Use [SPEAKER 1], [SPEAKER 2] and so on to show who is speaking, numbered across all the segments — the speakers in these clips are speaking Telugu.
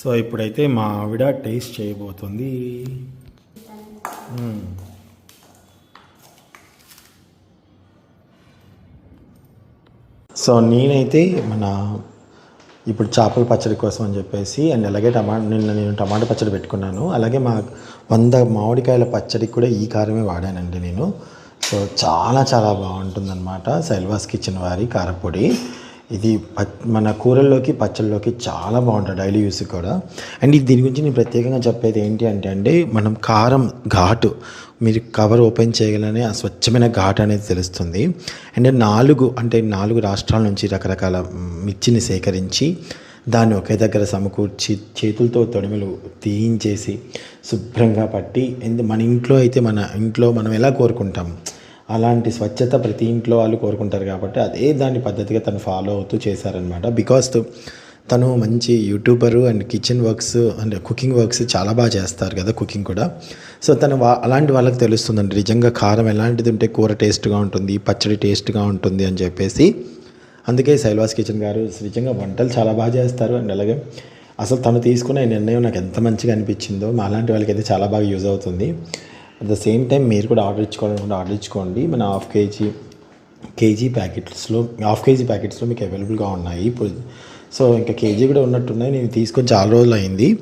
[SPEAKER 1] సో ఇప్పుడైతే మా ఆవిడ టేస్ట్ చేయబోతుంది. సో నేనైతే మన ఇప్పుడు చేపల పచ్చడి కోసం అని చెప్పేసి అండ్ అలాగే టమా నిన్న నేను టమాటా పచ్చడి పెట్టుకున్నాను. అలాగే మా వంద మామిడికాయల పచ్చడికి కూడా ఈ కారమే వాడానండి నేను. సో చాలా చాలా బాగుంటుందన్నమాట. సెల్వాస్ కిచెన్ వారి కారపొడి. ఇది ప- మన కూరల్లోకి పచ్చళ్ళలోకి చాలా బాగుంటుంది డైలీ యూస్ కూడా. అండ్ దీని గురించి నేను ప్రత్యేకంగా చెప్పేది ఏంటి అంటే అండి మనం కారం ఘాటు మీరు కవర్ ఓపెన్ చేయగలనే ఆ స్వచ్ఛమైన ఘాట్ అనేది తెలుస్తుంది. అండ్ నాలుగు అంటే నాలుగు రాష్ట్రాల నుంచి రకరకాల మిర్చిని సేకరించి దాన్ని ఒకే దగ్గర సమకూర్చి చేతులతో తొడిమలు తీయించేసి శుభ్రంగా పట్టి ఎందు మన ఇంట్లో అయితే మన ఇంట్లో మనం ఎలా కోరుకుంటాం? అలాంటి స్వచ్ఛత ప్రతి ఇంట్లో వాళ్ళు కోరుకుంటారు కాబట్టి అదే దాని పద్ధతిగా తను ఫాలో అవుతూ చేశారనమాట బికాస్ తను మంచి YouTuber and kitchen works and cooking works చాలా బాగా చేస్తారు కదా కుకింగ్ కూడా. సో తను వా- అలాంటి వాళ్ళకి తెలుస్తుందండి నిజంగా కారం ఎలాంటిది ఉంటే కూర టేస్ట్గా ఉంటుంది పచ్చడి టేస్ట్గా ఉంటుంది అని చెప్పేసి. అందుకే శైల్వాస్ కిచెన్ గారు నిజంగా వంటలు చాలా బాగా చేస్తారు అండ్ అలాగే అసలు తను తీసుకున్న ఈ నిర్ణయం నాకు ఎంత మంచిగా అనిపించిందో మా అలాంటి వాళ్ళకి అయితే చాలా బాగా యూజ్ అవుతుంది. అట్ ద సేమ్ టైం మీరు కూడా ఆర్డర్ ఇచ్చుకోవాలనుకుంటే ఆర్డర్ ఇచ్చుకోండి. మన హాఫ్ కేజీ కేజీ ప్యాకెట్స్లో హాఫ్ కేజీ ప్యాకెట్స్లో మీకు అవైలబుల్గా ఉన్నాయి. ఇప్పుడు సో ఇంకా కేజీ కూడా ఉన్నట్టున్నాయి. నేను తీసుకొని చాలా రోజులు అయింది.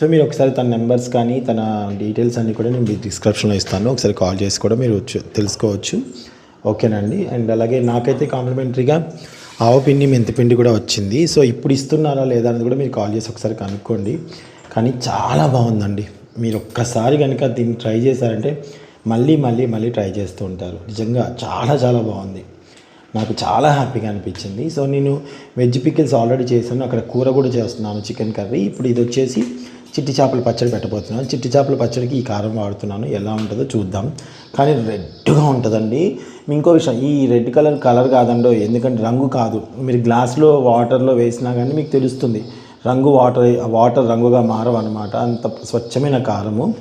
[SPEAKER 1] సో మీరు ఒకసారి తన నెంబర్స్ కానీ తన డీటెయిల్స్ అన్నీ కూడా నేను డిస్క్రిప్షన్లో ఇస్తాను. ఒకసారి కాల్ చేసి కూడా మీరు వచ్చు- తెలుసుకోవచ్చు. ఓకేనండి. అండ్ అలాగే నాకైతే కాంప్లిమెంటరీగా ఆవు పిండి మెంతిపిండి కూడా వచ్చింది. సో ఇప్పుడు ఇస్తున్నారా లేదా అనేది కూడా మీరు కాల్ చేసి ఒకసారి కనుక్కోండి. కానీ చాలా బాగుందండి. మీరు ఒక్కసారి కనుక దీన్ని ట్రై చేశారంటే మళ్ళీ మళ్ళీ మళ్ళీ ట్రై చేస్తూ ఉంటారు. నిజంగా చాలా చాలా బాగుంది. నాకు చాలా హ్యాపీగా అనిపించింది. సో నేను వెజ్ పికిల్స్ ఆల్రెడీ చేశాను. అక్కడ కూర కూడా చేస్తున్నాను చికెన్ కర్రీ. ఇప్పుడు ఇది వచ్చేసి చిట్టి చేపల పచ్చడి పెట్టబోతున్నాను. చిట్టి చేపల పచ్చడికి ఈ కారం వాడుతున్నాను. ఎలా ఉంటుందో చూద్దాం. కానీ రెడ్గా ఉంటుందండి. ఇంకో విషయం ఈ రెడ్ కలర్ కలర్ కాదండో ఎందుకంటే రంగు కాదు. మీరు గ్లాస్లో వాటర్లో వేసినా కానీ మీకు తెలుస్తుంది. రంగు వాటర్ వాటర్ రంగుగా మారవన్నమాట. అంత స్వచ్ఛమైన కారము.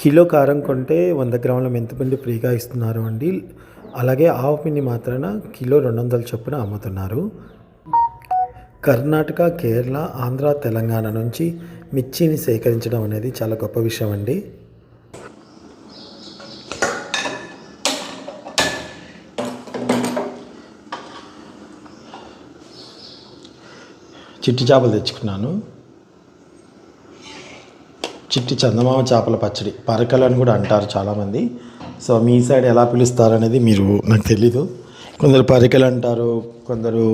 [SPEAKER 1] కిలో కారం కొంటే వంద గ్రాముల మెంతిపిండి ఫ్రీగా ఇస్తున్నారు అండి. అలాగే ఆవు పిండి మాత్రాన కిలో రెండు వందల చొప్పున అమ్ముతున్నారు. కర్ణాటక కేరళ ఆంధ్ర తెలంగాణ నుంచి మిర్చిని సేకరించడం అనేది చాలా గొప్ప విషయం అండి. చిట్టి చేపలు తెచ్చుకున్నాను. చిట్టి చందమామ చేపల పచ్చడి పరకలు అని కూడా అంటారు చాలామంది. సో మీ సైడ్ ఎలా పిలుస్తారు అనేది మీరు నాకు తెలీదు. కొందరు పరికలు అంటారు కొందరు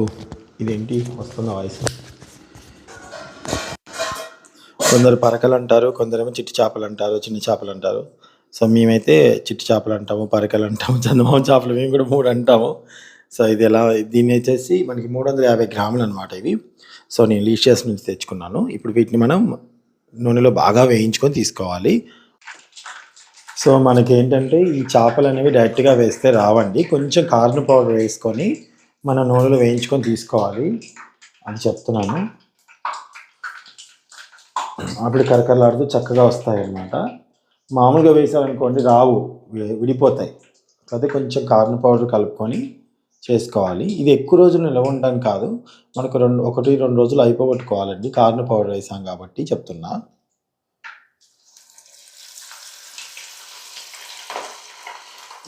[SPEAKER 1] ఇదేంటి వస్తున్న వాయిస్? కొందరు పరకలు అంటారు కొందరేమో చిట్టి చేపలు అంటారు చిన్న చేపలు అంటారు. సో మేమైతే చిట్టి చేపలు అంటాము పరకలు అంటాము చందమామ చేపలు మేము కూడా మూడు అంటాము. సో ఇది ఎలా దీన్ని వచ్చేసి మనకి మూడు వందల యాభై గ్రాములు అనమాట ఇవి. సో నేను లీషియస్ నుంచి తెచ్చుకున్నాను. ఇప్పుడు వీటిని మనం నూనెలో బాగా వేయించుకొని తీసుకోవాలి. సో మనకి ఏంటంటే ఈ చేపలు అనేవి డైరెక్ట్గా వేస్తే రావండి. కొంచెం కార్న్ పౌడర్ వేసుకొని మన నూనెలో వేయించుకొని తీసుకోవాలి అని చెప్తున్నాను. అప్పుడు కరకరలాడుతూ చక్కగా వస్తాయి అన్నమాట మామూలుగా వేసారనుకోండి రావు విడిపోతాయి. అదే కొంచెం కార్న్ పౌడర్ కలుపుకొని చేసుకోవాలి. ఇది ఎక్కువ రోజులు నిల్వ ఉండడం కాదు. మనకు రెండు ఒకటి రెండు రోజులు అయిపోగొట్టుకోవాలండి. కార్న్ పౌడర్ వేసాం కాబట్టి చెప్తున్నా.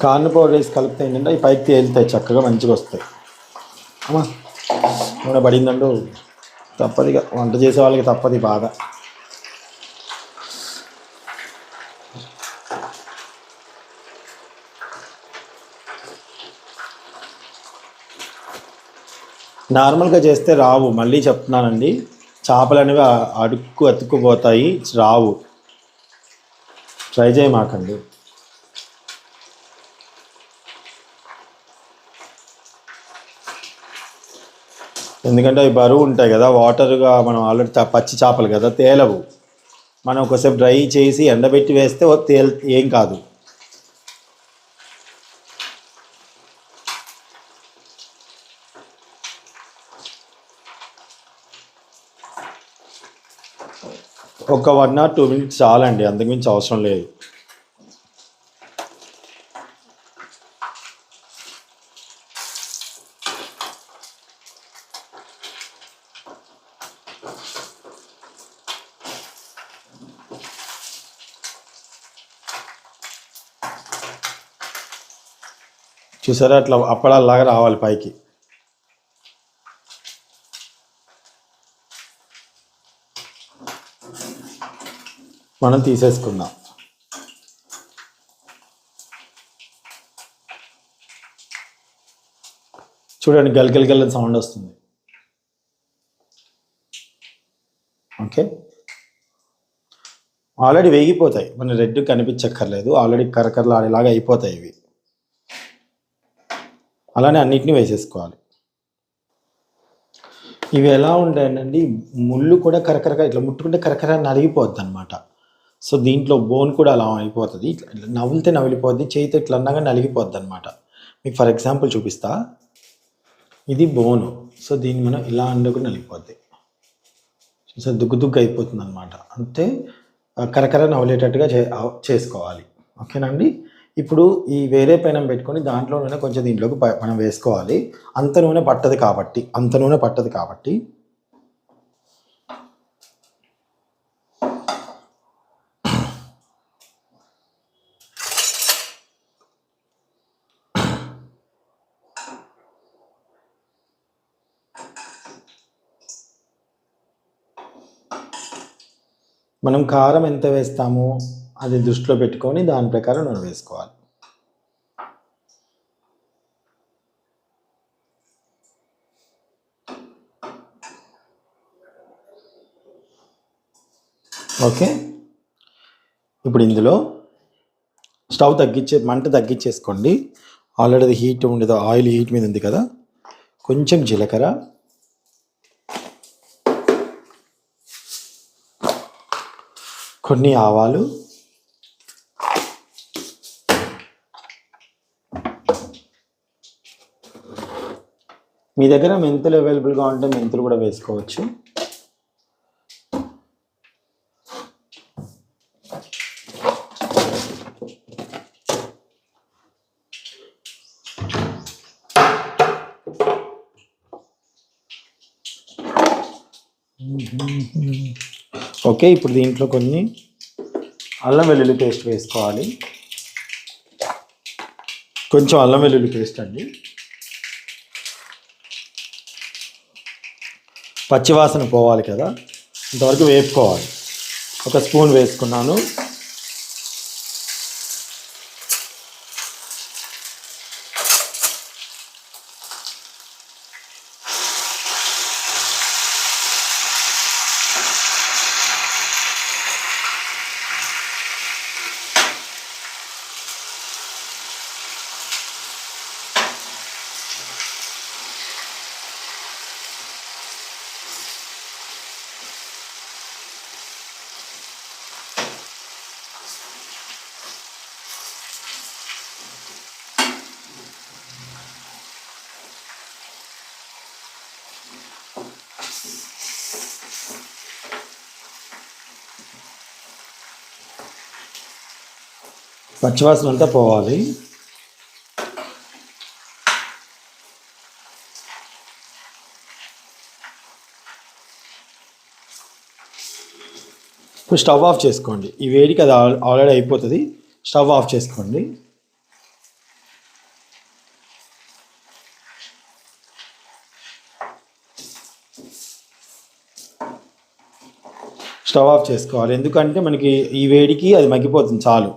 [SPEAKER 1] కార్న్ పౌడర్ వేసి కలిపితే ఏంటంటే అవి పైకి తేలుతాయి చక్కగా మంచిగా వస్తాయి. అమ్మా నూనె పడిందండు తప్పదిగా. వంట చేసే వాళ్ళకి తప్పది బాధ నార్మల్గా చేస్తే రావు. మళ్ళీ చెప్తున్నానండి. చేపలు అనేవి అడుక్కు అతుక్కుపోతాయి. రావు. ట్రై చేయమాకండి ఎందుకంటే అవి బరువు ఉంటాయి కదా. వాటర్గా మనం ఆల్రెడీ పచ్చి చేపలు కదా. తేలవు. మనం ఒకసేపు డ్రై చేసి ఎండబెట్టి వేస్తే తేల్ ఏం కాదు. ఒక వన్ ఆర్ టూ మినిట్స్ చాలండి అంతకుమించి అవసరం లేదు. చూసారా అట్లా అప్పడాలాగా రావాలి పైకి. మనం తీసేసుకుందాం. చూడండి గల్గల్ గల్లని సౌండ్ వస్తుంది. ఓకే. ఆల్రెడీ వేగిపోతాయి. మన రెడ్ కనిపించక్కర్లేదు. ఆల్రెడీ కరకరలు ఆడేలాగా అయిపోతాయి ఇవి. అలానే అన్నిటిని వేసేసుకోవాలి. ఇవి ఎలా ఉంటాయండి ముళ్ళు కూడా కరకరగా ఇట్లా ముట్టుకుంటే కరకర నలిగిపోద్ది అనమాట సో దీంట్లో బోన్ కూడా అలా అయిపోతుంది. ఇట్లా నవ్వులితే నవిలిపోద్ది చేతితో ఇట్లా అన్నాగా నలిగిపోద్ది అనమాట మీకు ఫర్ ఎగ్జాంపుల్ చూపిస్తా. ఇది బోను. సో దీన్ని మనం ఇలా అండుకు నలిగిపోద్ది. సో దుగ్గు దుగ్గు అయిపోతుంది అనమాట అంతే కరకర నవలేటట్టుగా చే చేసుకోవాలి. ఓకేనండి ఇప్పుడు ఈ వేరే పెనం పెట్టుకొని దాంట్లో నూనె కొంచెం దీంట్లోకి మనం వేసుకోవాలి. అంత నూనె పట్టదు కాబట్టి అంత నూనె పట్టదు కాబట్టి. మనం కారం ఎంత వేస్తామో? అది దృష్టిలో పెట్టుకొని దాని ప్రకారం నూనె వేసుకోవాలి. ఓకే. ఇప్పుడు ఇందులో స్టవ్ తగ్గించే మంట తగ్గించేసుకోండి. ఆల్రెడీ హీట్ ఉండేది ఆయిల్ హీట్ మీద ఉంది కదా. కొంచెం జీలకర్ర. కొన్ని ఆవాలు. మీ దగ్గర మెంతులు అవైలబుల్గా ఉంటే మెంతులు కూడా వేసుకోవచ్చు. ఓకే ఇప్పుడు దీంట్లో కొన్ని అల్లం వెల్లుల్లి పేస్ట్ వేసుకోవాలి. కొంచెం అల్లం వెల్లుల్లి పేస్ట్ అండి. పచ్చివాసన పోవాలి కదా. ఇంతవరకు వేపుకోవాలి. ఒక స్పూన్ వేసుకున్నాను. పచ్చివాసన అంతా పోవాలి. ఇప్పుడు స్టవ్ ఆఫ్ చేసుకోండి. ఈ వేడికి అది ఆల్రెడీ అయిపోతుంది. స్టవ్ ఆఫ్ చేసుకోండి. స్టవ్ ఆఫ్ చేసుకోవాలి. ఎందుకంటే మనకి ఈ వేడికి అది మగ్గిపోతుంది చాలు.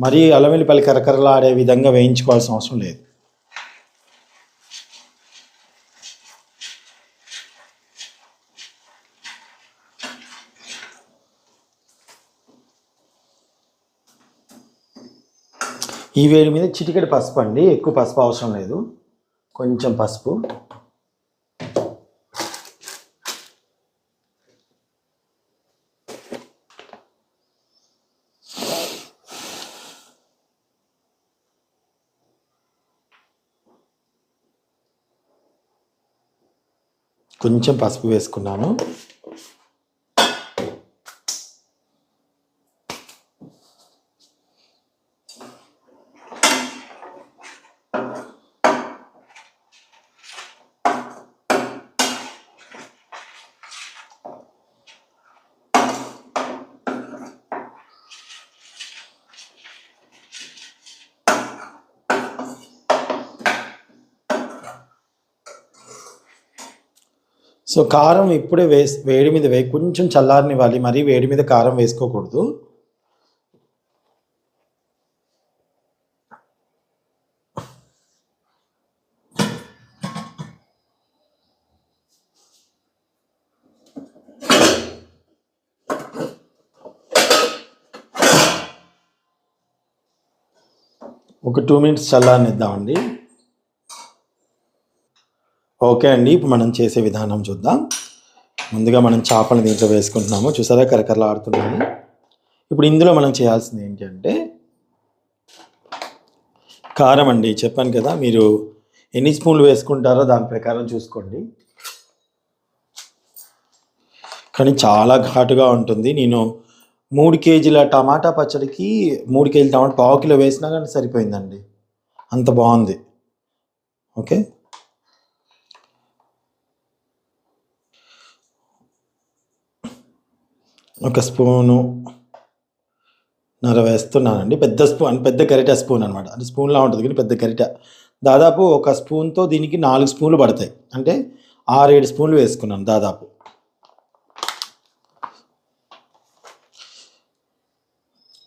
[SPEAKER 1] మరీ అలమిలిపల్లి కరకరలాడే విధంగా వేయించుకోవాల్సిన అవసరం లేదు. ఈ వేడి మీద చిటికెడు పసుపు అండి. ఎక్కువ పసుపు అవసరం లేదు. కొంచెం పసుపు. కొంచెం పసుపు వేసుకున్నాను. సో కారం ఇప్పుడే వేసి వేడి మీద వే కొంచెం చల్లారనివ్వాలి. మరీ వేడి మీద కారం వేసుకోకూడదు. ఒక టూ మినిట్స్ చల్లారనిద్దామండి. ఓకే అండి ఇప్పుడు మనం చేసే విధానం చూద్దాం. ముందుగా మనం చేపలు దీంట్లో వేసుకుంటున్నాము. చూసారా? కరకరలు ఆడుతున్నాము. ఇప్పుడు ఇందులో మనం చేయాల్సింది ఏంటి అంటే కారం అండి. చెప్పాను కదా మీరు ఎన్ని స్పూన్లు వేసుకుంటారో దాని ప్రకారం చూసుకోండి. కానీ చాలా ఘాటుగా ఉంటుంది. నేను మూడు కేజీల టమాటా పచ్చడికి మూడు కేజీల టమాటా పావు కిలో వేసినా కానీ సరిపోయిందండి. అంత బాగుంది. ఓకే? ఒక స్పూను నర వేస్తున్నానండి పెద్ద స్పూన్ పెద్ద గరిట స్పూన్ అనమాట అంటే స్పూన్లా ఉంటుంది కానీ పెద్ద గరిట. దాదాపు ఒక స్పూన్తో దీనికి నాలుగు స్పూన్లు పడతాయి. అంటే ఆరేడు స్పూన్లు వేసుకున్నాను దాదాపు.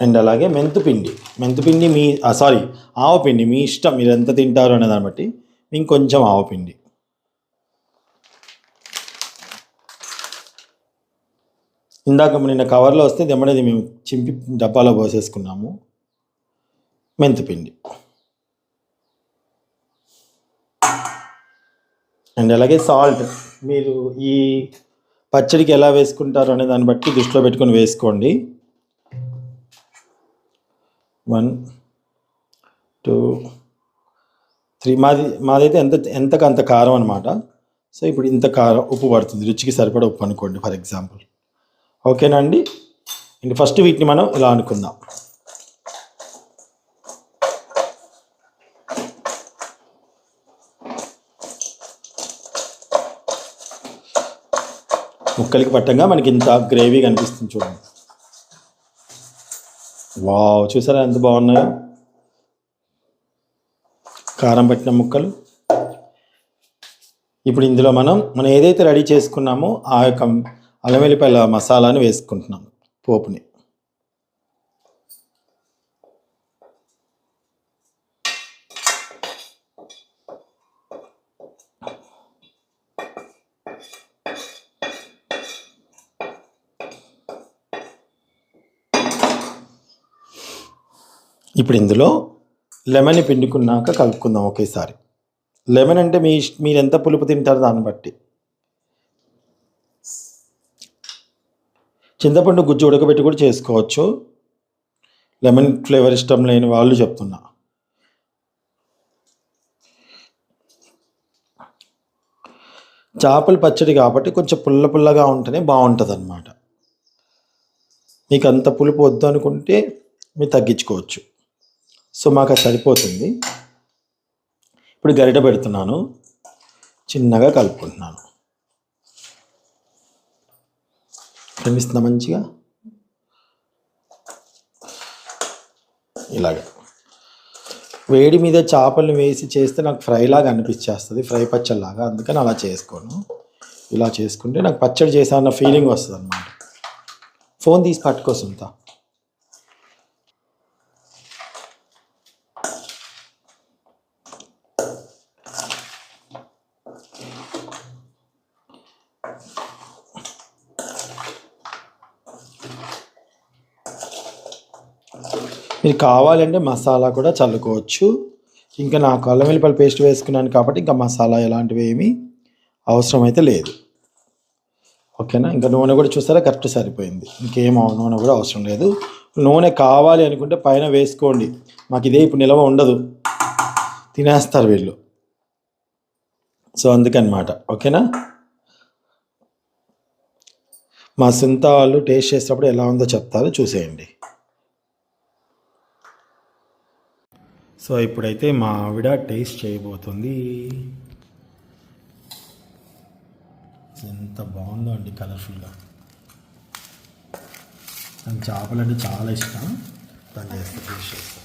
[SPEAKER 1] అండ్ అలాగే మెంతుపిండి. మెంతుపిండి మీ సారీ ఆవపిండి మీ ఇష్టం. మీరు ఎంత తింటారు అనే దాన్ని బట్టి ఇంకొంచెం ఆవపిండి. ఇందాక నిన్న కవర్లో వస్తే దెమ్మడేది మేము చింపి డబ్బాలో పోసేసుకున్నాము. మెంతిపిండి. అండ్ అలాగే సాల్ట్ మీరు ఈ పచ్చడికి ఎలా వేసుకుంటారు అనే దాన్ని బట్టి దృష్టిలో పెట్టుకొని వేసుకోండి. One two three. మాది మాదైతే ఎంత ఎంతకు అంత కారం అనమాట సో ఇప్పుడు ఇంత కారం ఉప్పు పడుతుంది. రుచికి సరిపడా ఉప్పు అనుకోండి ఫర్ ఎగ్జాంపుల్. ఓకేనా అండి ఇంక ఫస్ట్ వీటిని మనం ఇలా అనుకుందాం. ముక్కలకి పట్టంగా మనకి ఇంత గ్రేవీ కనిపిస్తుంది చూడండి. వావ్ చూసారా ఎంత బాగున్నాయో? కారం పట్టిన ముక్కలు. ఇప్పుడు ఇందులో మనం మనం ఏదైతే రెడీ చేసుకున్నామో ఆ యొక్క అల్లం వెల్లిపాయల మసాలాని వేసుకుంటున్నాను పోపుని. ఇప్పుడు ఇందులో లెమన్ పిండుకున్నాక కలుపుకుందాం ఒకేసారి. లెమన్ అంటే మీ మీరు ఎంత పులుపు తింటారు దాన్ని బట్టి. చింతపండు గుజ్జు ఉడకబెట్టి కూడా చేసుకోవచ్చు. లెమన్ ఫ్లేవర్ ఇష్టం లేని వాళ్ళు చెప్తున్నా. చేపల పచ్చడి కాబట్టి కొంచెం పుల్ల పుల్లగా ఉంటేనే బాగుంటుంది అనమాట మీకు అంత పులుపు వద్దు అనుకుంటే మీరు తగ్గించుకోవచ్చు. సో మాకు అది సరిపోతుంది. ఇప్పుడు గరిట పెడుతున్నాను. చిన్నగా కలుపుకుంటున్నాను. శ్రమిస్తున్నా మంచిగా. ఇలాగ. వేడి మీద చేపలను వేసి చేస్తే నాకు ఫ్రైలాగా అనిపించేస్తుంది ఫ్రై పచ్చడిలాగా అందుకని అలా చేసుకోను. ఇలా చేసుకుంటే నాకు పచ్చడి చేసా ఫీలింగ్ వస్తుంది అన్నమాట ఫోన్ తీసి పట్టుకోసుంతా మీరు కావాలంటే మసాలా కూడా చల్లుకోవచ్చు. ఇంకా నాకు అల్లం వెల్లిపల్లి పేస్ట్ వేసుకున్నాను కాబట్టి ఇంకా మసాలా ఎలాంటివి ఏమీ అవసరం అయితే లేదు. ఓకేనా? ఇంకా నూనె కూడా చూస్తారా కరెక్ట్ సరిపోయింది. ఇంకేం నూనె కూడా అవసరం లేదు. నూనె కావాలి అనుకుంటే పైన వేసుకోండి. మాకు ఇదే ఇప్పుడు నిల్వ ఉండదు. తినేస్తారు వీళ్ళు. సో అందుకనమాట. ఓకేనా? మా సొంత వాళ్ళు టేస్ట్ చేసేటప్పుడు ఎలా ఉందో చెప్తారో. చూసేయండి. సో ఇప్పుడైతే మా ఆవిడ టేస్ట్ చేయబోతుంది. ఎంత బాగుందో అండి కలర్ఫుల్గా. నాకు చేపలు అంటే చాలా ఇష్టం. దాని చేస్తే టేస్ట్ చేస్తాను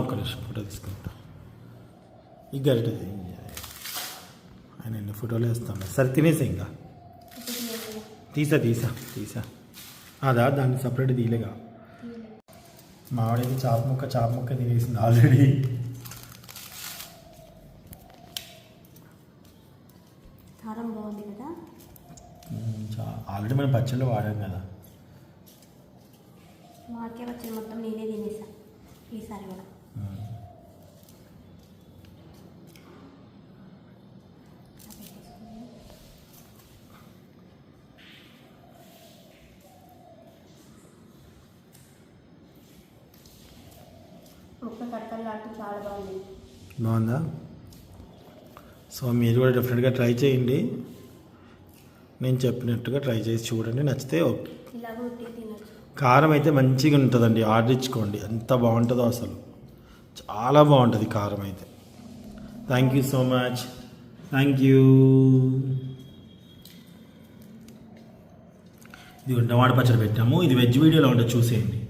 [SPEAKER 1] ఒక్క నిమిషం ఫోటో తీసుకుంటాను ఈ గరిట ఆయన ఎన్ని ఫోటోలు వేస్తాను సరే తినేసా ఇంకా. తీసా తీసా తీసా. అదా దాన్ని సపరేట్ తీయలేగా? మామిడికి చాప ముక్క చాప ముక్క తినేసింది ఆల్రెడీ
[SPEAKER 2] కారం బాగుంది కదా?
[SPEAKER 1] ఆల్రెడీ మనం పచ్చళ్ళు వాడాం కదా.
[SPEAKER 2] మాకే మొత్తం నేనే తినేసా ఈసారి కూడా. చాలా బాగుంది.
[SPEAKER 1] బాగుందా? సో మీరు కూడా డెఫినెట్గా ట్రై చేయండి. నేను చెప్పినట్టుగా ట్రై చేసి చూడండి. నచ్చితే ఓకే. కారం అయితే మంచిగా ఉంటుందండి. ఆర్డర్ ఇచ్చుకోండి. ఎంత బాగుంటుందో అసలు. చాలా బాగుంటుంది కారం అయితే. Thank you so much thank you ఇది టమాటా పచ్చడి పెట్టాము. ఇది వెజ్ వీడియోలో ఉంటుంది చూసేయండి.